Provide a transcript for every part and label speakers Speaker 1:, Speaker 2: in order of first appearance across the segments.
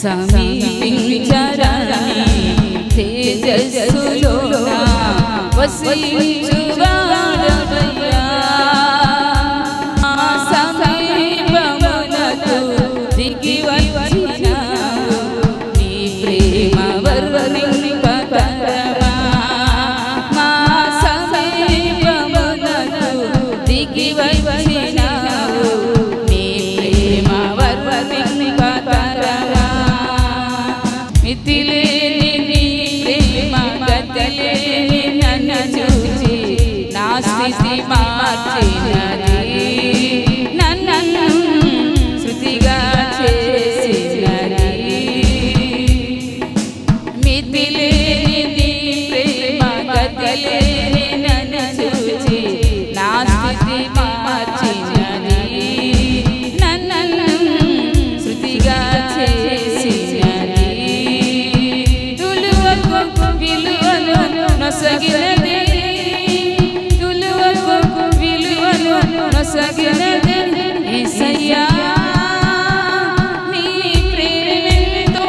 Speaker 1: సమీపించరాని తేజస్సులో వసించు తగినది ఏసయ్యా నీ ప్రేమతో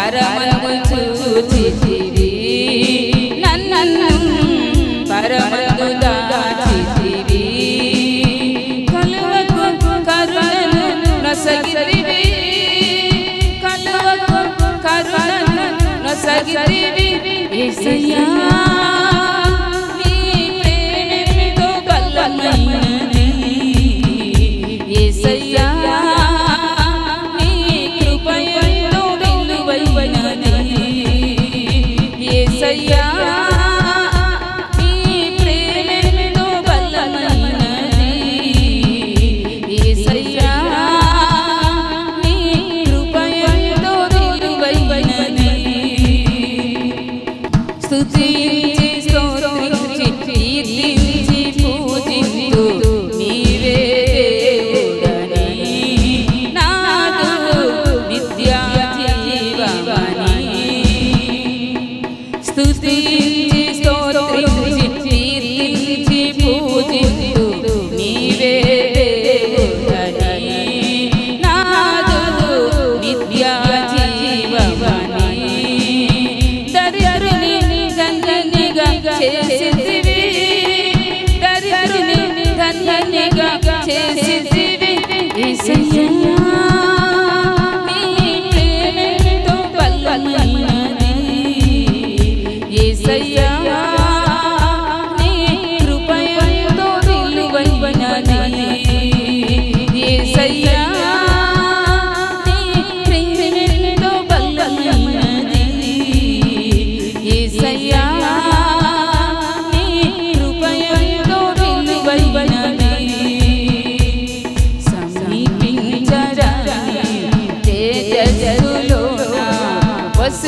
Speaker 1: పరమము చూచితివి నన్ను పరమము దాచితివి కలువకు కరుణను నొసగిరివి కలువకు కరుణను నొసగిరివి ఏసయ్యా निगा छे सिद्धि दरिद्र निधन निगा छे सिद्धि इस